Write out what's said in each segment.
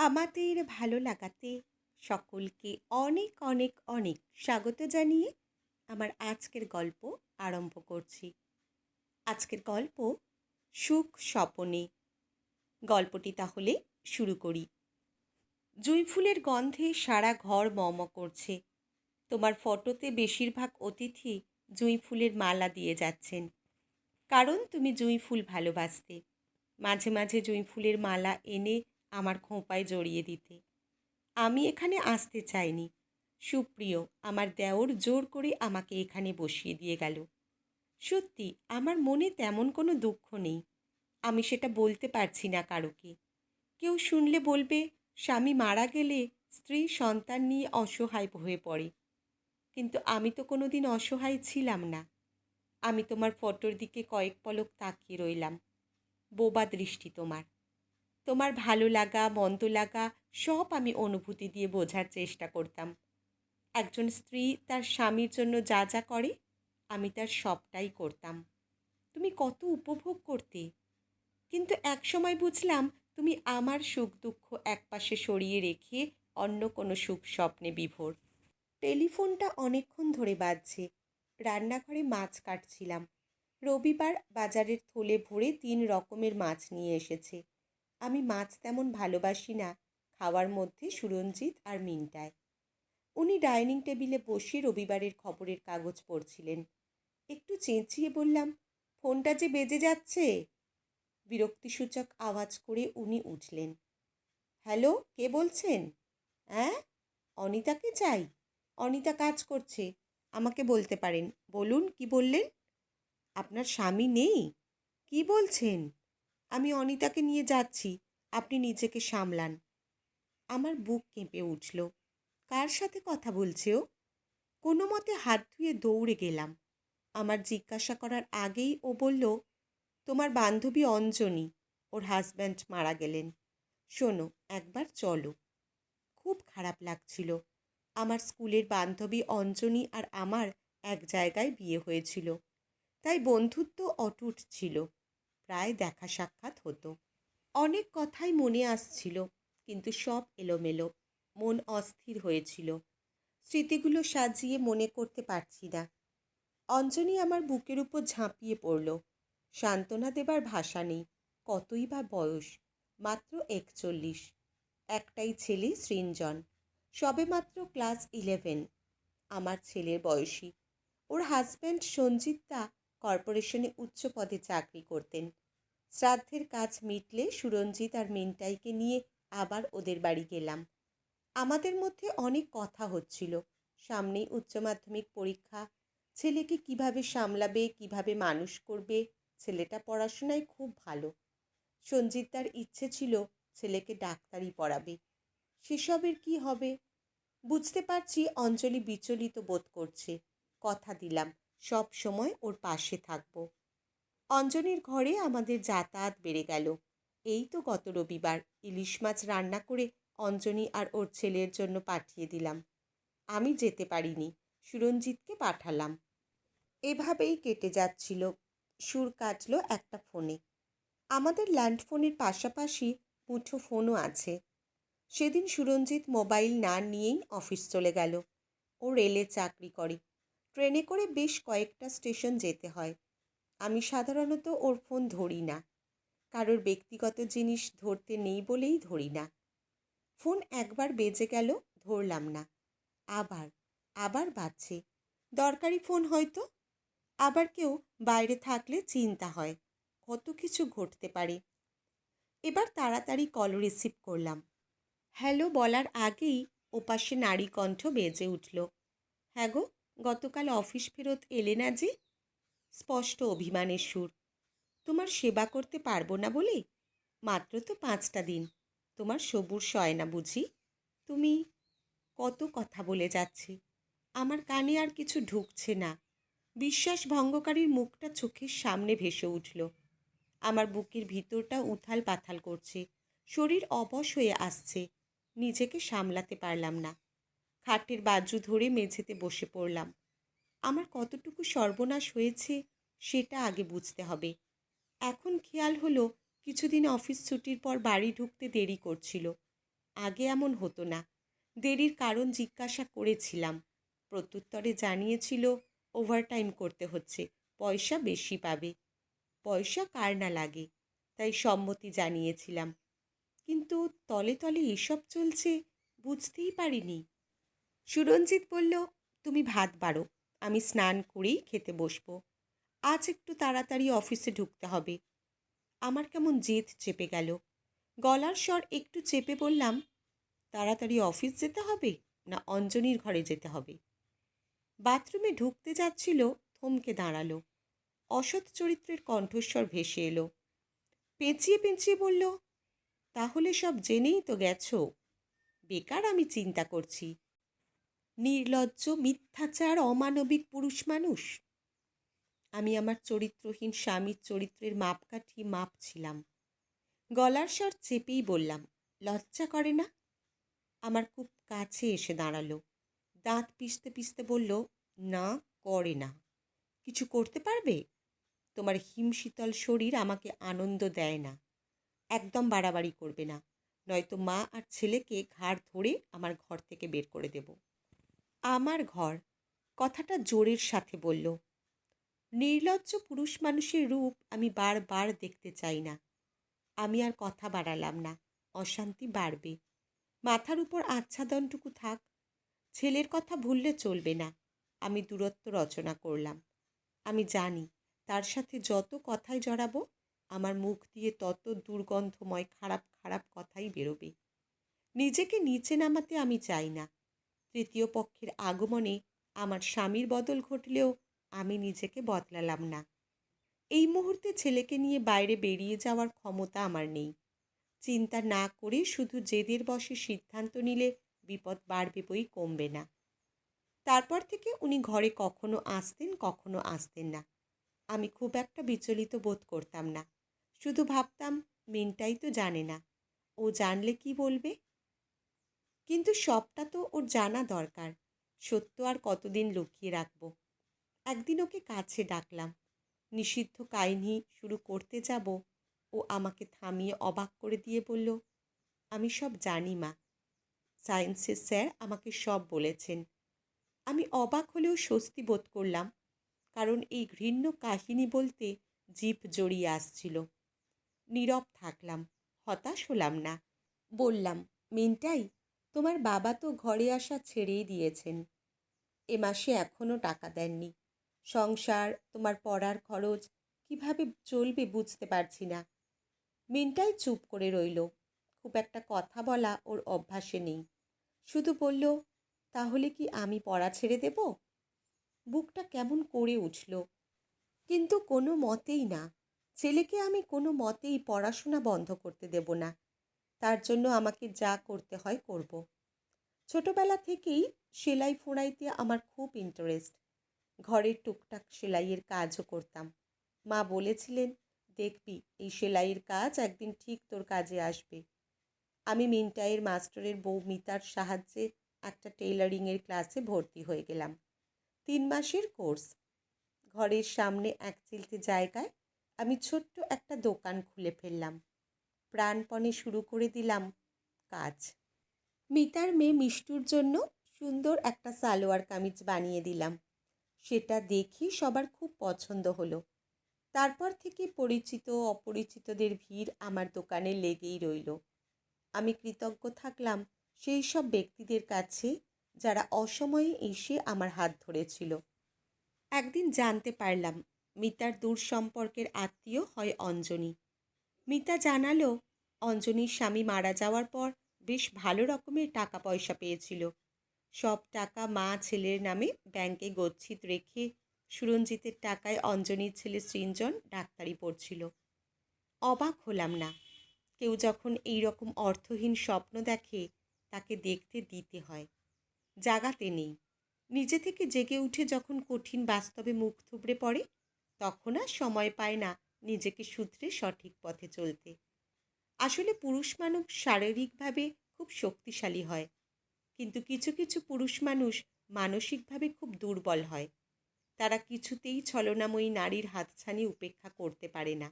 আমাদের ভালো লাগাতে সকলকে অনেক অনেক অনেক স্বাগত জানিয়ে আমার আজকের গল্প আরম্ভ করছি। আজকের গল্প সুখ স্বপনে। গল্পটি তাহলে শুরু করি। জুঁই ফুলের গন্ধে সারা ঘর মম করছে। তোমার ফটোতে বেশিরভাগ অতিথি জুঁই ফুলের মালা দিয়ে যাচ্ছেন। কারণ তুমি জুঁই ফুল ভালোবাসতে। মাঝে মাঝে জুঁই ফুলের মালা এনে আমার খোঁপায় জড়িয়ে দিতে। আমি এখানে আসতে চাইনি। সুপ্রিয়, আমার দেওর জোর করে আমাকে এখানে বসিয়ে দিয়ে গেল। সত্যি, আমার মনে তেমন কোনো দুঃখ নেই। আমি সেটা বলতে পারছি না কারোকে। কেউ শুনলে বলবে, স্বামী মারা গেলে স্ত্রী সন্তান নিয়ে অসহায় হয়ে পড়ে। কিন্তু আমি তো কোনো দিন অসহায় ছিলাম না। আমি তোমার ফটোর দিকে কয়েক পলক তাকিয়ে রইলাম। বোবা দৃষ্টি তোমার। তোমার ভালো লাগা, মন্দ লাগা, সব আমি অনুভূতি দিয়ে বোঝার চেষ্টা করতাম। একজন স্ত্রী তার স্বামীর জন্য যা যা করে, আমি তার সবটাই করতাম। তুমি কত উপভোগ করতে। কিন্তু একসময় বুঝলাম, তুমি আমার সুখ দুঃখ একপাশে সরিয়ে রেখে অন্য কোনো সুখ স্বপ্নে বিভোর। টেলিফোনটা অনেকক্ষণ ধরে বাজছে। রান্নাঘরে মাছ কাটছিলাম। রবিবার বাজারের থলে ভরে তিন রকমের মাছ নিয়ে এসেছে। আমি মাছ তেমন ভালোবাসি না, খাওয়ার মধ্যে সুরঞ্জিত আর মিনটায়। উনি ডাইনিং টেবিলে বসে রবিবারের খবরের কাগজ পড়ছিলেন। একটু চেঁচিয়ে বললাম, ফোনটা যে বেজে যাচ্ছে? বিরক্তিসূচক আওয়াজ করে উনি উঠলেন। হ্যালো, কে বলছেন? হ্যাঁ অনিতাকে চাই। অনিতা কাজ করছে। আমাকে বলতে পারেন। বলুন, কি বললেন? আপনার স্বামী নেই। কি বলছেন? আমি অনিতাকে নিয়ে যাচ্ছি। আপনি নিজেকে সামলান। আমার বুক কেঁপে উঠল। কার সাথে কথা বলছে ও? কোনো মতে হাত ধুয়ে দৌড়ে গেলাম। আমার জিজ্ঞাসা করার আগেই ও বলল, তোমার বান্ধবী অঞ্জনী, ওর হাজব্যান্ড মারা গেলেন। শোনো, একবার চলো। খুব খারাপ লাগছিল। আমার স্কুলের বান্ধবী অঞ্জনী আর আমার এক জায়গায় বিয়ে হয়েছিল। তাই বন্ধুত্ব অটুট ছিল। প্রায় দেখা সাক্ষাৎ হতো। অনেক কথাই মনে আসছিল, কিন্তু সব এলোমেলো, মন অস্থির হয়েছিল। স্মৃতিগুলো সাজিয়ে মনে করতে পারছি না। অঞ্জনী আমার বুকের উপর ঝাঁপিয়ে পড়ল। সান্ত্বনা দেবার ভাষা নেই, কতই বা বয়স, মাত্র একচল্লিশ। একটাই ছেলে সৃঞ্জন, সবেমাত্র ক্লাস ইলেভেন। আমার ছেলের বয়সী। ওর হাজব্যান্ড সঞ্জিতা কর্পোরেশনে উচ্চ পদে চাকরি করতেন। শ্রাদ্ধের কাজ মিটলে সুরঞ্জিত আর মিনটাইকে নিয়ে আবার ওদের বাড়ি গেলাম। আমাদের মধ্যে অনেক কথা হচ্ছিল। সামনেই উচ্চ মাধ্যমিক পরীক্ষা। ছেলেকে কীভাবে সামলাবে, কীভাবে মানুষ করবে, ছেলেটা পড়াশোনায় খুব ভালো। সঞ্জিতার ইচ্ছে ছিল ছেলেকে ডাক্তারি পড়াবে। সেসবের কি হবে? বুঝতে পারছি অঞ্জলি বিচলিত বোধ করছে। কথা দিলাম। সব সময় ওর পাশে থাকব। অঞ্জনির ঘরে আমাদের যাতায়াত বেড়ে গেল। এই তো গত রবিবার, ইলিশ মাছ রান্না করে অঞ্জনি আর ওর ছেলের জন্য পাঠিয়ে দিলাম। আমি যেতে পারিনি, সুরঞ্জিতকে পাঠালাম। এভাবেই কেটে যাচ্ছিল। সুর কাটল একটা ফোনে। আমাদের ল্যান্ড ফোনের পাশাপাশি মুঠো ফোনও আছে। সেদিন সুরঞ্জিত মোবাইল না নিয়েই অফিস চলে গেল। ও রেলে চাকরি করে। ট্রেনে করে বেশ কয়েকটা স্টেশন যেতে হয়। আমি সাধারণত ওর ফোন ধরি না। কারোর ব্যক্তিগত জিনিস ধরতে নেই বলেই ধরি না। ফোন একবার বেজে গেল, ধরলাম না। আবার আবার বাজছে। দরকারি ফোন হয়তো? আবার কেউ বাইরে থাকলে চিন্তা হয়, কত কিছু ঘটতে পারে। এবার তাড়াতাড়ি কল রিসিভ করলাম। হ্যালো বলার আগেই ওপাশে নারী কণ্ঠ বেজে উঠল। হ্যাঁ গো? গতকাল অফিস ফেরত এলে না যে? স্পষ্ট অভিমানের সুর। তোমার সেবা করতে পারব না বলে? মাত্র তো পাঁচটা দিন। তোমার সবুর সয় না বুঝি? তুমি কত কথা বলে যাচ্ছে। আমার কানে আর কিছু ঢুকছে না। বিশ্বাস ভঙ্গকারীর মুখটা চোখের সামনে ভেসে উঠল। আমার বুকের ভিতরটা উথাল পাথাল করছে। শরীর অবশ হয়ে আসছে। নিজেকে সামলাতে পারলাম না। খাটের বাজু ধরে মেঝেতে বসে পড়লাম। আমার কতটুকু সর্বনাশ হয়েছে সেটা আগে বুঝতে হবে। এখন খেয়াল হলো কিছুদিন অফিস ছুটির পর বাড়ি ঢুকতে দেরি করছিল। আগে এমন হতো না। দেরির কারণ জিজ্ঞাসা করেছিলাম। প্রত্যুত্তরে জানিয়েছিল ওভারটাইম করতে হচ্ছে, পয়সা বেশি পাবে। পয়সা কার না লাগে? তাই সম্মতি জানিয়েছিলাম। কিন্তু তলে তলে এসব চলছে বুঝতেই পারিনি। সুরঞ্জিত বলল, তুমি ভাত বাড়ো, আমি স্নান করেই খেতে বসবো। আজ একটু তাড়াতাড়ি অফিসে ঢুকতে হবে। আমার কেমন জেদ চেপে গেল। গলার স্বর একটু চেপে বললাম, তাড়াতাড়ি অফিস যেতে হবে না অঞ্জনীর ঘরে যেতে হবে? বাথরুমে ঢুকতে যাচ্ছিল, থমকে দাঁড়াল। অসৎ চরিত্রের কণ্ঠস্বর ভেসে এলো। পেঁচিয়ে পেঁচিয়ে বলল, তাহলে সব জেনেই তো গেছো। বেকার আমি চিন্তা করছি। নির্লজ্জ, মিথ্যাচার, অমানবিক পুরুষ মানুষ। আমি আমার চরিত্রহীন স্বামীর চরিত্রের মাপকাঠি মাপছিলাম। গলার স্বর চেপেই বললাম, লজ্জা করে না? আমার খুব কাছে এসে দাঁড়াল। দাঁত পিষতে পিষতে বলল, না, করে না। কিছু করতে পারবে? তোমার হিমশীতল শরীর আমাকে আনন্দ দেয় না। একদম বাড়াবাড়ি করবে না। নয়তো মা আর ছেলেকে ঘাড় ধরে আমার ঘর থেকে বের করে দেব। আমার ঘর, কথাটা জোরের সাথে বলল। নির্লজ্জ পুরুষ মানুষের রূপ আমি বারবার দেখতে চাই না। আমি আর কথা বাড়ালাম না, অশান্তি বাড়বে। মাথার উপর আচ্ছাদনটুকু থাক, ছেলের কথা ভুললে চলবে না, আমি দূরত্ব রচনা করলাম। আমি জানি, তার সাথে যত কথাই জড়াবো, আমার মুখ দিয়ে তত দুর্গন্ধময় খারাপ খারাপ কথাই বেরোবে। নিজেকে নিচে নামাতে আমি চাই না তৃতীয় পক্ষের আগমনে আমার স্বামীর বদল ঘটলেও আমি নিজেকে বদলালাম না। এই মুহূর্তে ছেলেকে নিয়ে বাইরে বেরিয়ে যাওয়ার ক্ষমতা আমার নেই। চিন্তা না করে শুধু জেদের বসে সিদ্ধান্ত নিলে বিপদ বাড়বে বই কমবে না। তারপর থেকে উনি ঘরে কখনো আসতেন কখনো আসতেন না। আমি খুব একটা বিচলিত বোধ করতাম না। শুধু ভাবতাম মিনটাই তো জানে না। ও জানলে কি বলবে? কিন্তু সবটা তো ওর জানা দরকার। সত্য আর কতদিন লুকিয়ে রাখব? একদিন ওকে কাছে ডাকলাম। নিষিদ্ধ কাহিনী শুরু করতে যাব। ও আমাকে থামিয়ে অবাক করে দিয়ে বলল, আমি সব জানি, মা। সায়েন্সের স্যার আমাকে সব বলেছেন। আমি অবাক হলেও স্বস্তি বোধ করলাম, কারণ এই ঘৃণ্য কাহিনী বলতে জীব জড়িয়ে আসছিল। নীরব থাকলাম, হতাশ হলাম না। বললাম মিনটাই তোমার বাবা তো ঘরে আসা ছেড়েই দিয়েছেন। এ মাসে এখনও টাকা দেননি। সংসার, তোমার পড়ার খরচ, কীভাবে চলবে বুঝতে পারছি না। মিনটাই চুপ করে রইল। খুব একটা কথা বলা ওর অভ্যাসে নেই। শুধু বলল, তাহলে কি আমি পড়া ছেড়ে দেব? বুকটা কেমন করে উঠল। কিন্তু কোনো মতেই না। ছেলেকে আমি কোনো মতেই পড়াশোনা বন্ধ করতে দেব না। তার জন্য আমাকে যা করতে হয় করব। ছোটবেলা থেকেই সেলাই ফোড়াইতে আমার খুব ইন্টারেস্ট ঘরের টুকটাক সেলাইয়ের কাজও করতাম। মা বলেছিলেন, দেখবি, এই সেলাইয়ের কাজ একদিন ঠিক তোর কাজে আসবে। আমি মিনটাইয়ের মাস্টারের বউ মিতার সাহায্যে একটা টেইলারিংয়ের ক্লাসে ভর্তি হয়ে গেলাম। তিন মাসের কোর্স। ঘরের সামনে এক চিলতে জায়গায় আমি ছোট্ট একটা দোকান খুলে ফেললাম। প্রাণপণে শুরু করে দিলাম কাজ। মিতার মেয়ে মিষ্টুর জন্য সুন্দর একটা সালোয়ার কামিজ বানিয়ে দিলাম। সেটা দেখি সবার খুব পছন্দ হলো। তারপর থেকে পরিচিত অপরিচিতদের ভিড় আমার দোকানে লেগেই রইল। আমি কৃতজ্ঞ থাকলাম সেই সব ব্যক্তিদের কাছে যারা অসময়ে এসে আমার হাত ধরেছিল। একদিন জানতে পারলাম, মিতার দূর সম্পর্কের আত্মীয় হয় অঞ্জনী। মিতা জানালো, অঞ্জনীর স্বামী মারা যাওয়ার পর বেশ ভালো রকমের টাকা পয়সা পেয়েছিল। সব টাকা মা ছেলের নামে ব্যাংকে গচ্ছিত রেখে সুরঞ্জিতের টাকায় অঞ্জনীর ছেলে সৃঞ্জন ডাক্তারি পড়ছিল। অবাক হলাম না, কেউ যখন এই রকম অর্থহীন স্বপ্ন দেখে তাকে দেখতে দিতে হয়। জাগাতে নেই, নিজে থেকে জেগে উঠে যখন কঠিন বাস্তবে মুখ থুবড়ে পড়ে, তখন আর সময় পায় না নিজেকে সূত্রে সঠিক পথে চলতে। আসলে পুরুষ মানুষ শারীরিকভাবে খুব শক্তিশালী হয়, কিন্তু কিছু কিছু পুরুষ মানুষ মানসিকভাবে খুব দুর্বল হয়। তারা কিছুতেই ছলনাময়ী নারীর হাতছানি উপেক্ষা করতে পারে না।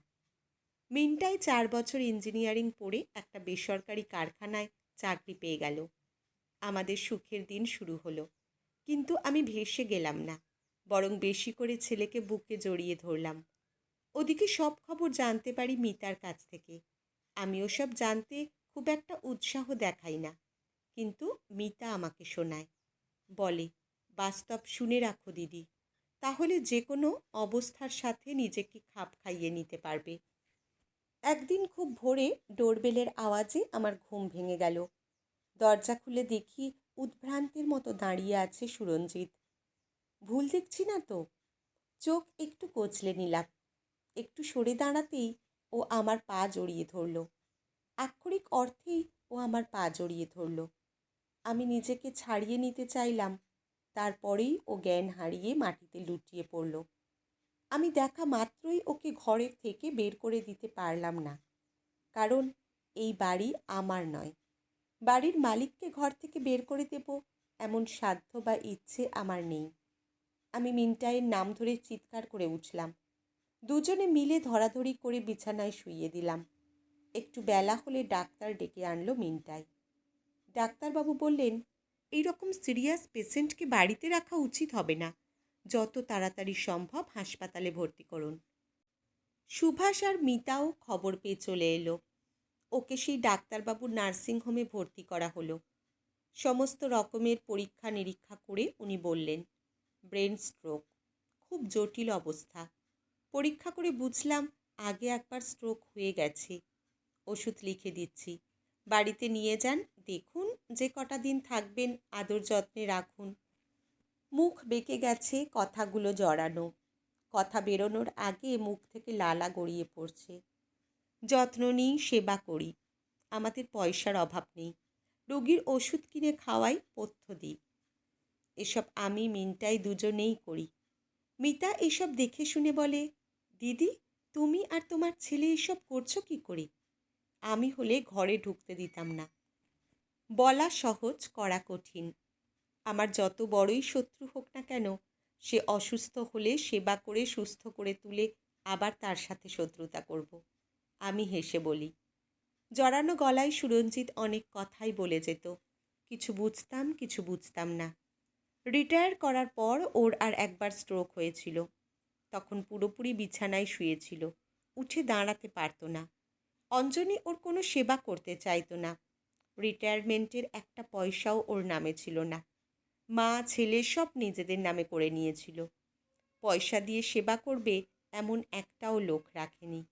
মিনটাই চার বছর ইঞ্জিনিয়ারিং পড়ে একটা বেসরকারি কারখানায় চাকরি পেয়ে গেল। আমাদের সুখের দিন শুরু হলো, কিন্তু আমি ভেসে গেলাম না, বরং বেশি করে ছেলেকে বুকে জড়িয়ে ধরলাম। ওদিকে সব খবর জানতে পারি মিতার কাছ থেকে। আমি ওসব জানতে খুব একটা উৎসাহ দেখাই না। কিন্তু মিতা আমাকে শোনায়। বলে, বাস্তব শুনে রাখো দিদি। তাহলে যে কোনো অবস্থার সাথে নিজেকে খাপ খাইয়ে নিতে পারবে। একদিন খুব ভোরে ডোরবেলের আওয়াজে আমার ঘুম ভেঙে গেল। দরজা খুলে দেখি উদ্ভ্রান্তির মতো দাঁড়িয়ে আছে সুরঞ্জিত। ভুল দেখছি না তো? চোখ একটু কচলে নিলাম। একটু সরে দাঁড়াতেই ও আমার পা জড়িয়ে ধরল। আক্ষরিক অর্থেই ও আমার পা জড়িয়ে ধরল। আমি নিজেকে ছাড়িয়ে নিতে চাইলাম, তারপরেই ও জ্ঞান হারিয়ে মাটিতে লুটিয়ে পড়ল। আমি দেখা মাত্রই ওকে ঘরের থেকে বের করে দিতে পারলাম না, কারণ এই বাড়ি আমার নয়। বাড়ির মালিককে ঘর থেকে বের করে দেব এমন সাধ্য বা ইচ্ছে আমার নেই। আমি মিনটাইয়ের নাম ধরে চিৎকার করে উঠলাম দুজনে মিলে ধরাধরি করে বিছানায় শুইয়ে দিলাম। একটু বেলা হলে ডাক্তার ডেকে আনলো মিনটাই। ডাক্তারবাবু বললেন এই রকম সিরিয়াস পেশেন্টকে বাড়িতে রাখা উচিত হবে না। যত তাড়াতাড়ি সম্ভব হাসপাতালে ভর্তি করুন। সুভাষ আর মিতাও খবর পেয়ে চলে এলো। ওকে সেই ডাক্তারবাবুর নার্সিংহোমে ভর্তি করা হলো। সমস্ত রকমের পরীক্ষা নিরীক্ষা করে উনি বললেন, ব্রেন স্ট্রোক, খুব জটিল অবস্থা। পরীক্ষা করে বুঝলাম আগে একবার স্ট্রোক হয়ে গেছে। ওষুধ লিখে দিচ্ছি। বাড়িতে নিয়ে যান, দেখুন যে কটা দিন থাকবেন, আদর যত্নে রাখুন। মুখ বেঁকে গেছে, কথাগুলো জড়ানো। কথা বেরোনোর আগে মুখ থেকে লালা গড়িয়ে পড়ছে। যত্ন নিই, সেবা করি। আমাদের পয়সার অভাব নেই। রোগীর ওষুধ কিনে খাওয়াই পথ্য দিই। এসব আমি, মিনটাই দুজনেই করি। মিতা এসব দেখে শুনে বলে দিদি, তুমি আর তোমার ছেলে এসব করছ কি করে? আমি হলে ঘরে ঢুকতে দিতাম না। বলা সহজ, করা কঠিন। আমার যত বড়ই শত্রু হোক না কেন, সে অসুস্থ হলে সেবা করে সুস্থ করে তুলে আবার তার সাথে শত্রুতা করব। আমি হেসে বলি, জড়ানো গলায় সুরঞ্জিত অনেক কথাই বলে যেত। কিছু বুঝতাম কিছু বুঝতাম না। রিটায়ার করার পর ওর আর একবার স্ট্রোক হয়েছিল। তখন পুরোপুরি বিছানায় শুয়েছিল। উঠে দাঁড়াতে পারতো না। অঞ্জনি ওর কোনো সেবা করতে চাইতো না। রিটায়ারমেন্টের একটা পয়সাও ওর নামে ছিল না। মা, ছেলে সব নিজেদের নামে করে নিয়েছিল। পয়সা দিয়ে সেবা করবে এমন একটাও লোক রাখেনি।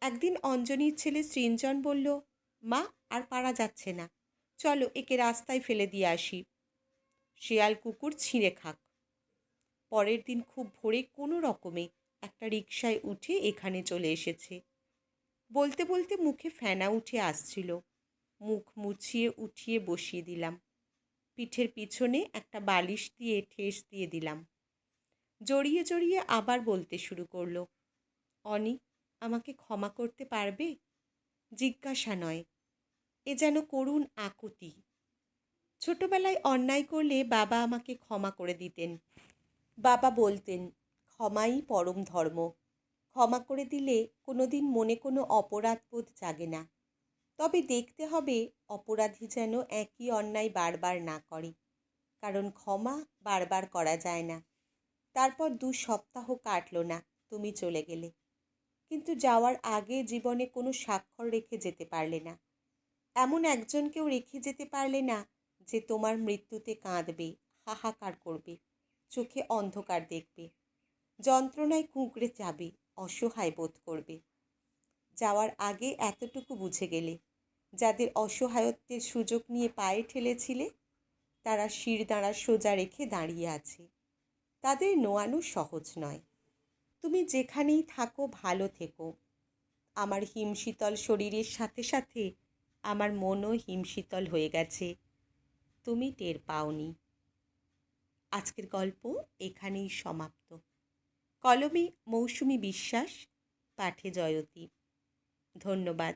একদিন অঞ্জনির ছেলে সৃঞ্জন বলল, মা, আর পারা যাচ্ছে না। চলো একে রাস্তায় ফেলে দিয়ে আসি। শেয়াল কুকুর ছিঁড়ে খাক। পরের দিন খুব ভোরে কোনো রকমে একটা রিকশায় উঠে এখানে চলে এসেছে। বলতে বলতে মুখে ফেনা উঠে আসছিল। মুখ মুছিয়ে উঠিয়ে বসিয়ে দিলাম। পিঠের পিছনে একটা বালিশ দিয়ে ঠেস দিয়ে দিলাম। জড়িয়ে জড়িয়ে আবার বলতে শুরু করল, অনি, আমাকে ক্ষমা করতে পারবে? জিজ্ঞাসা নয়। এ যেন করুণ আকুতি। ছোটবেলায় অন্যায় করলে বাবা আমাকে ক্ষমা করে দিতেন। বাবা বলতেন, ক্ষমাই পরম ধর্ম। ক্ষমা করে দিলে কোনো দিন মনে কোনো অপরাধবোধ জাগে না। তবে দেখতে হবে অপরাধী যেন একই অন্যায় বারবার না করে। কারণ ক্ষমা বারবার করা যায় না। তারপর দু সপ্তাহ কাটল না তুমি চলে গেলে। কিন্তু যাওয়ার আগে জীবনে কোনো স্বাক্ষর রেখে যেতে পারলে না। এমন একজনকেও রেখে যেতে পারলে না যে তোমার মৃত্যুতে কাঁদবে, হাহাকার করবে। চোখে অন্ধকার দেখবে। যন্ত্রণায় কুঁকড়ে যাবে, অসহায় বোধ করবে। যাওয়ার আগে এতটুকু বুঝে গেলে, যাদের অসহায়ত্বের সুযোগ নিয়ে পায়ে ঠেলেছিলে, তারা শির দাঁড়া সোজা রেখে দাঁড়িয়ে আছে। তাদের নোয়ানো সহজ নয়। তুমি যেখানেই থাকো, ভালো থেকো। আমার হিমশীতল শরীরের সাথে সাথে আমার মনও হিমশীতল হয়ে গেছে। তুমি টের পাওনি। আজকের গল্প এখানেই সমাপ্ত। কলমে মৌসুমি বিশ্বাস পাঠে জয়তী। ধন্যবাদ।